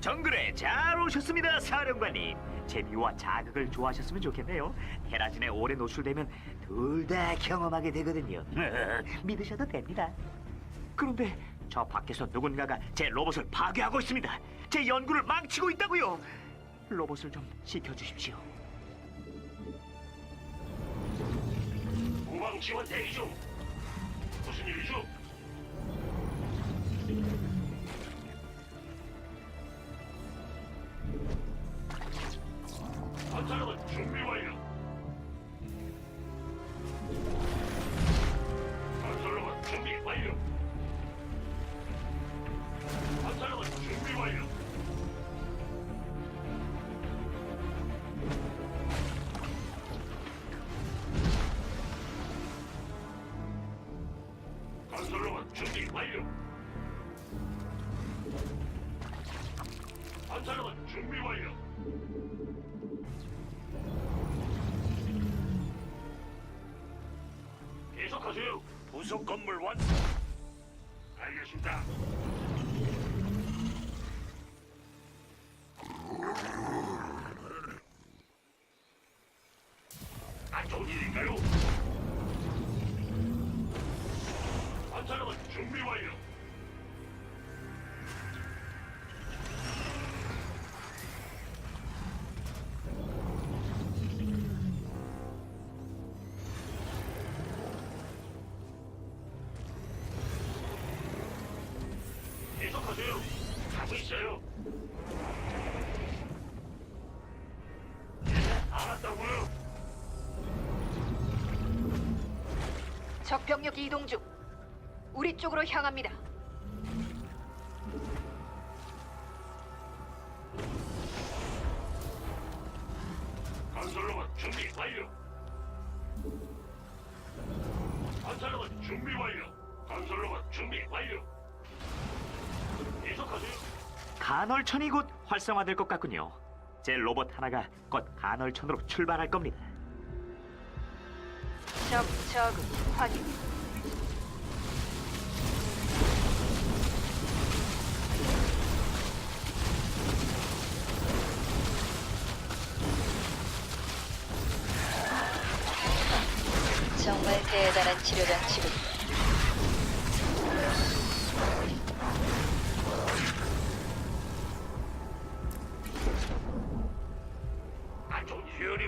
정글에 잘 오셨습니다, 사령관님. 재미와 자극을 좋아하셨으면 좋겠네요. 테라진에 오래 노출되면 둘 다 경험하게 되거든요. 믿으셔도 됩니다. 그런데 저 밖에서 누군가가 제 로봇을 파괴하고 있습니다. 제 연구를 망치고 있다고요. 로봇을 좀 지켜주십시오. 후방 지원 대기 중. 무슨 일이죠? 준비 완료. 건설로봇 준비 완료. 계속하세요. 부속 건물 완성. 알겠습니다. 병력 이동 중. 우리 쪽으로 향합니다. 건설로봇 준비 완료. 건설로봇 준비 완료. 건설로봇 준비 완료. 계속하세요. 간헐천이 곧 활성화될 것 같군요. 제 로봇 하나가 곧 간헐천으로 출발할 겁니다. 적 저그 확인. 정말 대단한 치료 장치군. 안 좋은 유리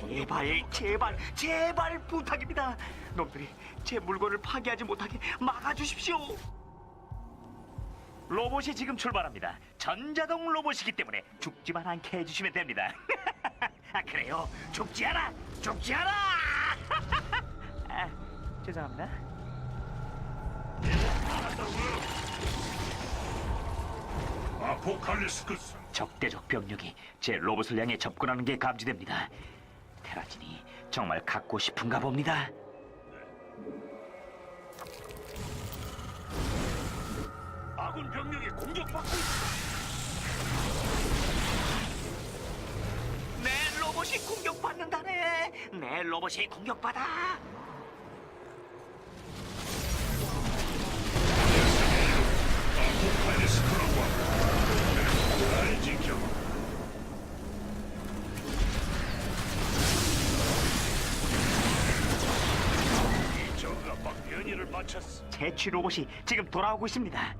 제발, 제발, 제발 부탁입니다. 놈들이 제 물건을 파괴하지 못하게 막아주십시오. 로봇이 지금 출발합니다. 전자동 로봇이기 때문에 죽지만 않게 해주시면 됩니다. 아 그래요? 죽지 않아, 죽지 않아. 아, 죄송합니다. 아포칼리스크 적대적 병력이 제 로봇을 향해 접근하는 게 감지됩니다. 테라진이 정말 갖고 싶은가 봅니다. 아군 병력이 공격받고. 내 로봇이 공격받는다네. 내 로봇이 공격받아. 마쳤어. 제취 로봇이 지금 돌아오고 있습니다.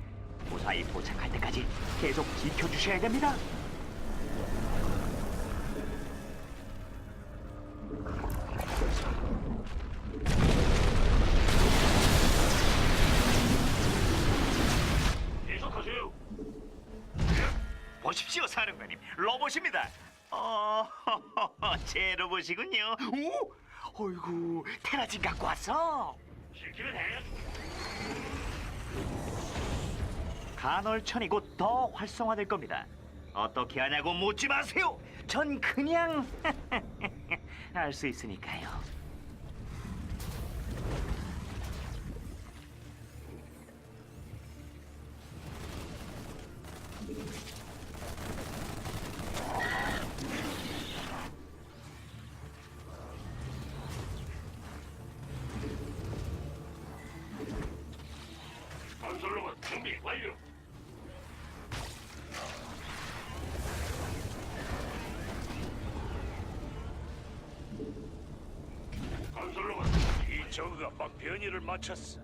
무사히 도착할 때까지 계속 지켜주셔야 됩니다. 계속하세요. 보십시오, 사령관님. 로봇입니다. 어, 제 로봇이군요. 오, 어이구, 테라진 갖고 왔어. 간헐천이 곧 더 활성화될 겁니다. 어떻게 하냐고 묻지 마세요. 전 그냥 알 수 있으니까요. 준비 완료. 건설로만 이 저그가 막 변이를 마쳤어.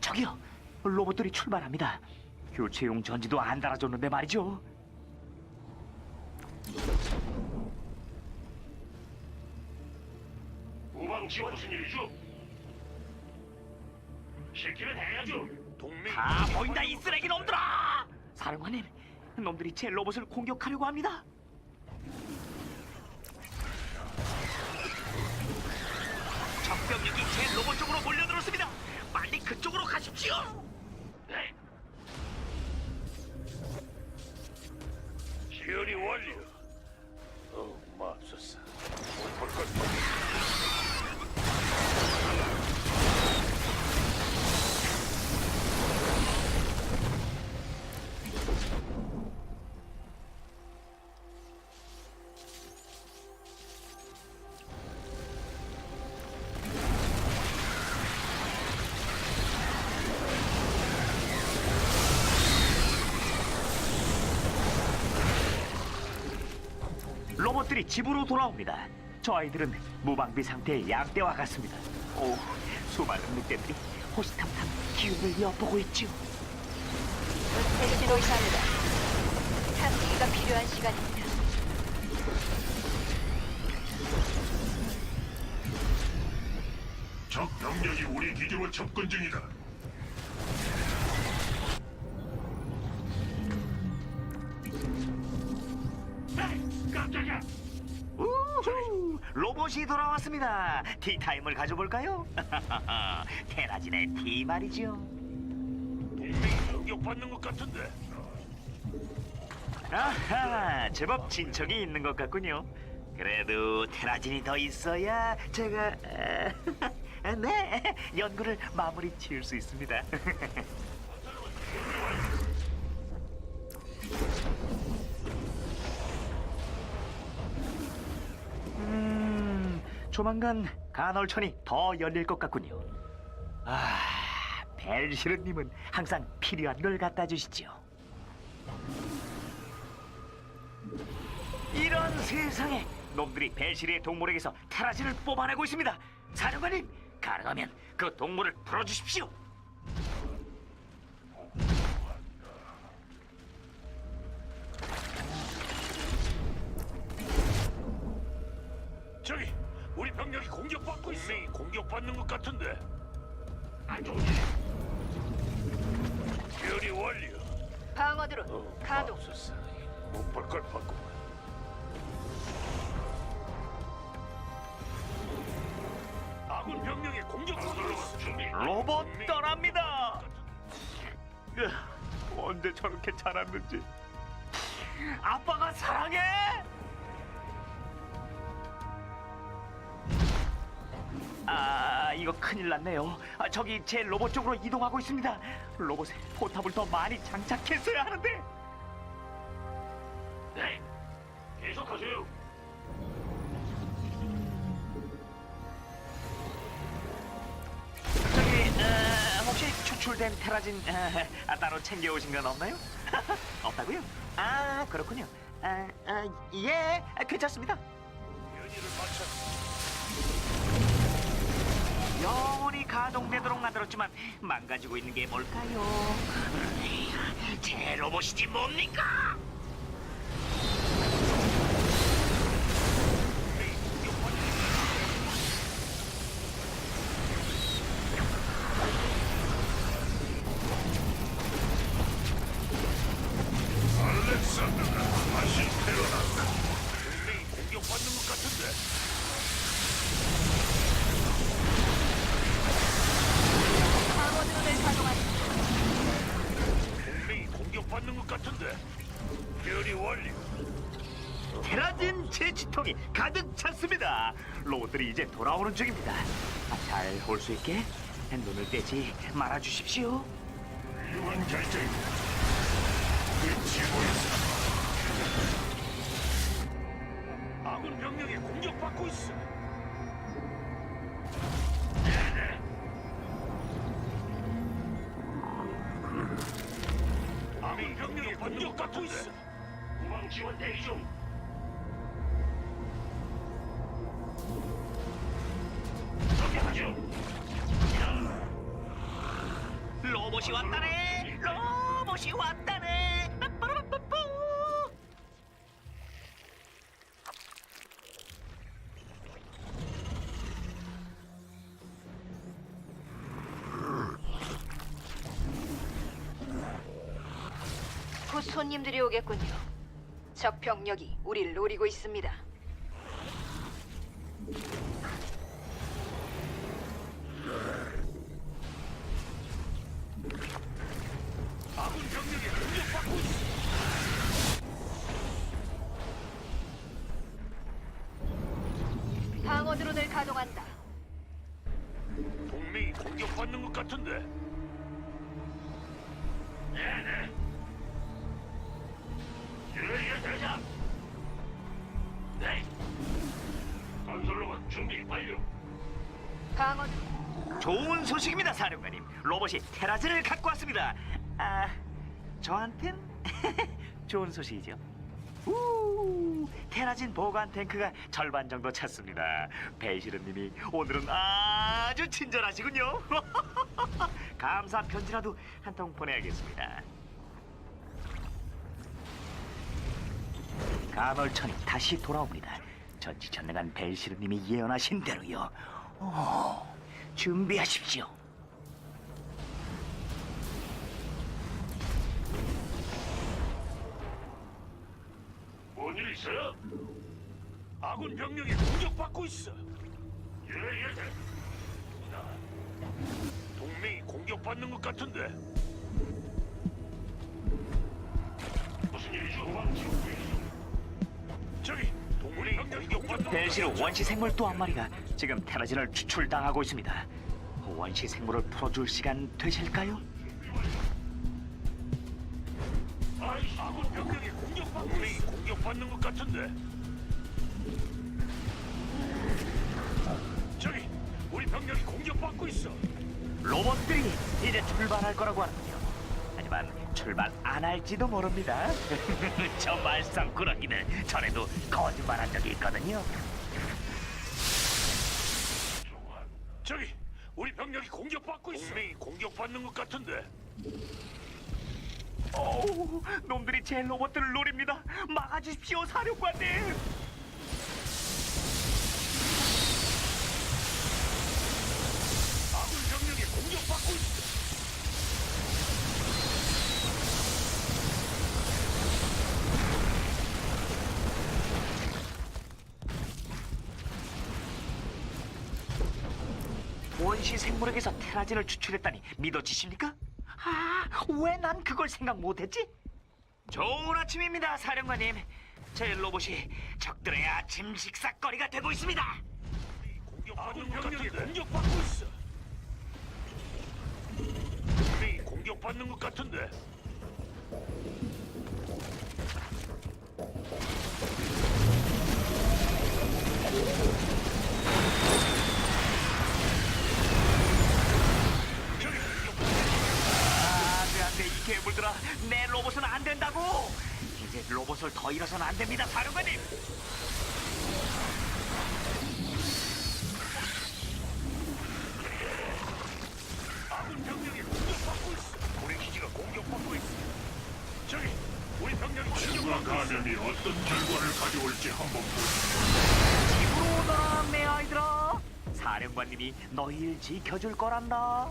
저기요, 로봇들이 출발합니다. 교체용 전지도 안 달아줬는데 말이죠. 지원 무슨 일이죠? 시키면 해야죠. 동맹 다 보인다 이 쓰레기 놈들아! 사령관님, 놈들이 제 로봇을 공격하려고 합니다. 적병력이 제 로봇 쪽으로 몰려들었습니다. 빨리 그쪽으로 가십시오. 네. 지연이 완료. 로봇들이 집으로 돌아옵니다. 저 아이들은 무방비 상태의 양떼와 같습니다. 오, 수많은 늑대들이 호시탐탐 기운을 엿보고 있죠. 은폐 신호 이상이다. 탐지기가 필요한 시간입니다. 적 병력이 우리 기지로 접근 중이다. 깜짝이야. 우후, 로봇이 돌아왔습니다. 티타임을 가져볼까요? 테라진의 티 말이죠. 동맹이 공격받는 것 같은데. 아하, 제법 진척이 있는 것 같군요. 그래도 테라진이 더 있어야 제가 아, 네 연구를 마무리 지을 수 있습니다. 조만간 간헐천이 더 열릴 것 같군요. 아, 벨시르님은 항상 필요한 걸 갖다 주시죠. 이런 세상에 놈들이 벨시르의 동물에게서 테라진을 뽑아내고 있습니다. 사령관님, 가능하면 그 동물을 풀어주십시오. 동맹이 공격받는 것 같은데. 안 일. 이 완료. 방어 드론 어, 가동. 못볼 걸 봤고. 아군 병력이 있어. 준비. 로봇 떠납니다. 으, 언제 저렇게 자랐는지. 아빠가 사랑해. 아, 이거 큰일 났네요. 아, 저기 제 로봇 쪽으로 이동하고 있습니다. 로봇에 포탑을 더 많이 장착했어야 하는데. 네. 계속하세요. 저기 어, 혹시 추출된 테라진 어, 아, 따로 챙겨오신 건 없나요? 없다고요? 아 그렇군요. 아, 아, 예, 아, 괜찮습니다. 연의를 마쳤어. 영원히 가동되도록 만들었지만 망가지고 있는 게 뭘까요? 제 로봇이지 뭡니까? 변이 완료. 테라진 제치통이 가득 찼습니다. 로봇들이 이제 돌아오는 중입니다. 아, 잘올 수 있게 눈을 떼지 말아 주십시오. 유한 결정이다. 위치고 있어. 로봇이 왔다네. 로봇이 왔다네. 빠빠라빠빠. 곧 손님들이 오겠군요. 적 병력이 우리를 노리고 있습니다. 드론을 가동한다. 동맹이 공격받는 것 같은데. 네네. 유리에 대장. 네. 건설로봇 준비 완료. 방어 좋은 소식입니다, 사령관님. 로봇이 테라즈를 갖고 왔습니다. 아, 저한텐 좋은 소식이죠. 우, 테라진 보관 탱크가 절반 정도 찼습니다. 배시르님이 오늘은 아주 친절하시군요. 감사 편지라도 한 통 보내야겠습니다. 간헐천이 다시 돌아옵니다. 전지전능한 벨시르님이 예언하신 대로요. 오, 준비하십시오. 아군 병력이 공격받고 있어. 예 예. 동맹이 공격받는 것 같은데. 무슨 일이죠? 저기 동맹이 공격받는 같아. 원시 생물 또 한 마리가 지금 테라진을 추출당하고 있습니다. 원시 생물을 풀어줄 시간 되실까요? 아군 병력이 공격받고 동맹이 공격받는 것 같은데. 우리 병력이 공격받고 있어. 로봇들이 이제 출발할 거라고 하는군요. 하지만 출발 안 할지도 모릅니다. 저 말썽꾸러기들 전에도 거짓말한 적이 있거든요. 저기 우리 병력이 공격받고 있어. 동맹이 공격받는 것 같은데. 오, 놈들이 제 로봇들을 노립니다. 막아주십시오, 사령관님. 원시 생물에게서 테라진을 추출했다니 믿어지십니까? 아, 왜 난 그걸 생각 못했지? 좋은 아침입니다, 사령관님. 제 로봇이 적들의 아침 식사거리가 되고 있습니다. 것 같은데. 공격받고 있어. 공격받는 것 같은데. 로봇을 더 잃어서는 안 됩니다, 사령관님. 아군 병력이 공격받고 있어. 우리 기지가 공격받고 있어. 저기 우리 병력이 공격받고 있어. 감염이 어떤 결과를 가져올지 한번 보자. 집으로 오너라, 내 아이들아. 사령관님이 너희를 지켜줄 거란다.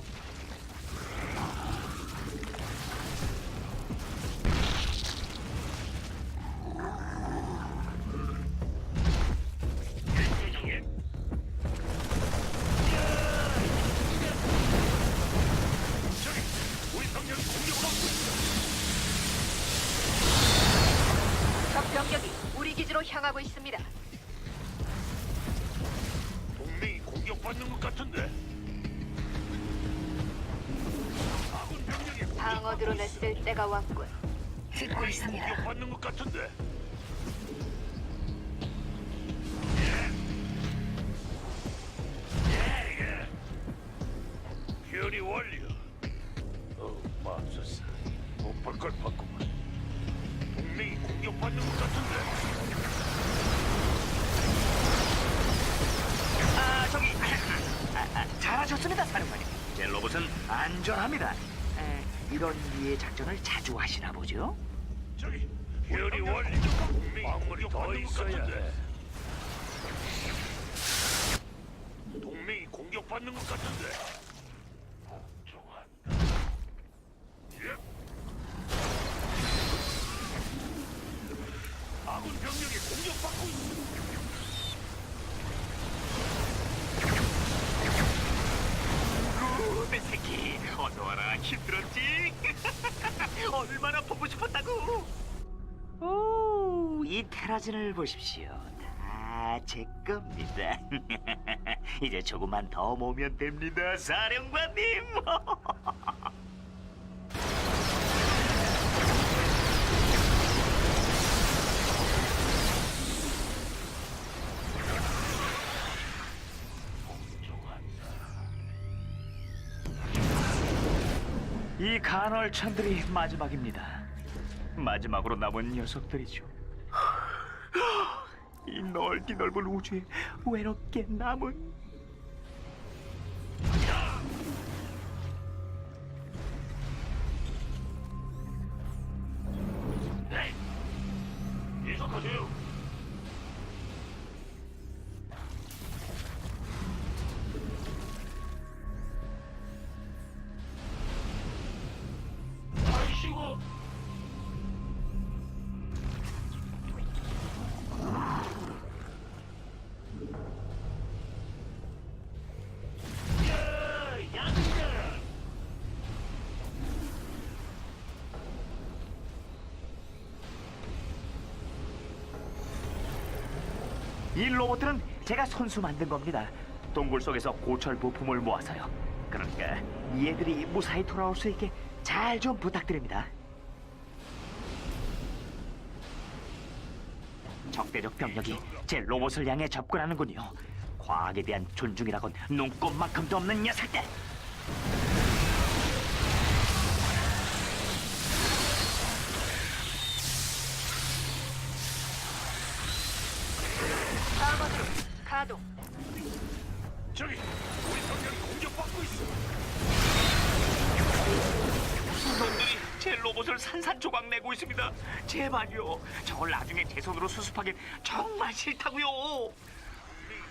향하고 있습니다. 동맹이 공격받는 것 같은데. 아군 병력이 방어 드론을 쓸 때가 왔군. 듣고 있습니다. 공격받는 것 같은데. 안전합니다. 에, 이런 류의 작전을 자주 하시나 보죠? 저기 혈이 원리 광물이 더 있어야 돼. 동맹이 공격받는 것 같은데. 예? 아군 병력이 공격받고. 내 이 테라진을 보십시오. 다 제 겁니다. 이제 조금만 더 모으면 됩니다, 사령관님. 이 간헐천들이 마지막입니다. 마지막으로 남은 녀석들이죠. 이 넓디 넓은 우주에 외롭게 남은 이 로봇들은 제가 손수 만든 겁니다. 동굴 속에서 고철 부품을 모아서요. 그러니까 얘들이 무사히 돌아올 수 있게 잘 좀 부탁드립니다. 적대적 병력이 제 로봇을 향해 접근하는군요. 과학에 대한 존중이라곤 눈꼽만큼도 없는 녀석들. 방어드론 가동. 저기 우리 병력이 공격받고 있어. 놈들이 제 로봇을 산산조각 내고 있습니다. 제발요. 저걸 나중에 제 손으로 수습하긴 정말 싫다고요. 동맹이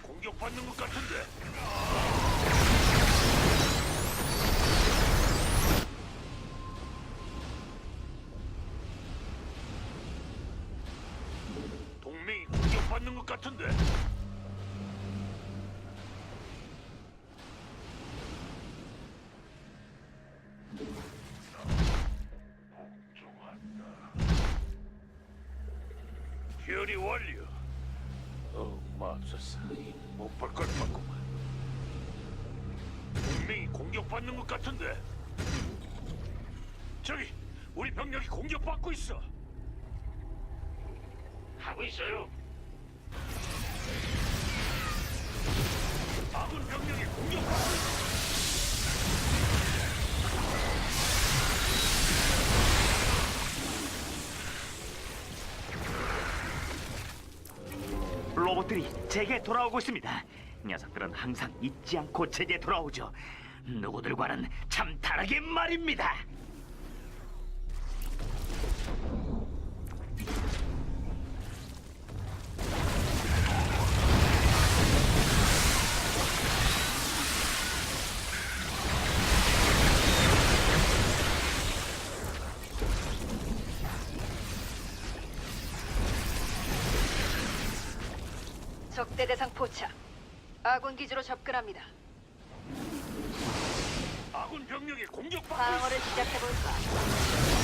공격받는 것 같은데. 동맹이 공격받는 것 같은데. 결이 완료. 어, 맙소사. 못볼걸 봤구만. 동맹이 공격받는 것 같은데. 저기, 우리 병력이 공격받고 있어. 하고 있어요. 아군 병력이 공격받고 있어. 로봇들이 제게 돌아오고 있습니다. 녀석들은 항상 잊지 않고 제게 돌아오죠. 누구들과는 참 다르게 말입니다. 적대 대상 포착. 아군 기지로 접근합니다. 아군 병력이 공격받고 있어. 방어를 시작해볼까?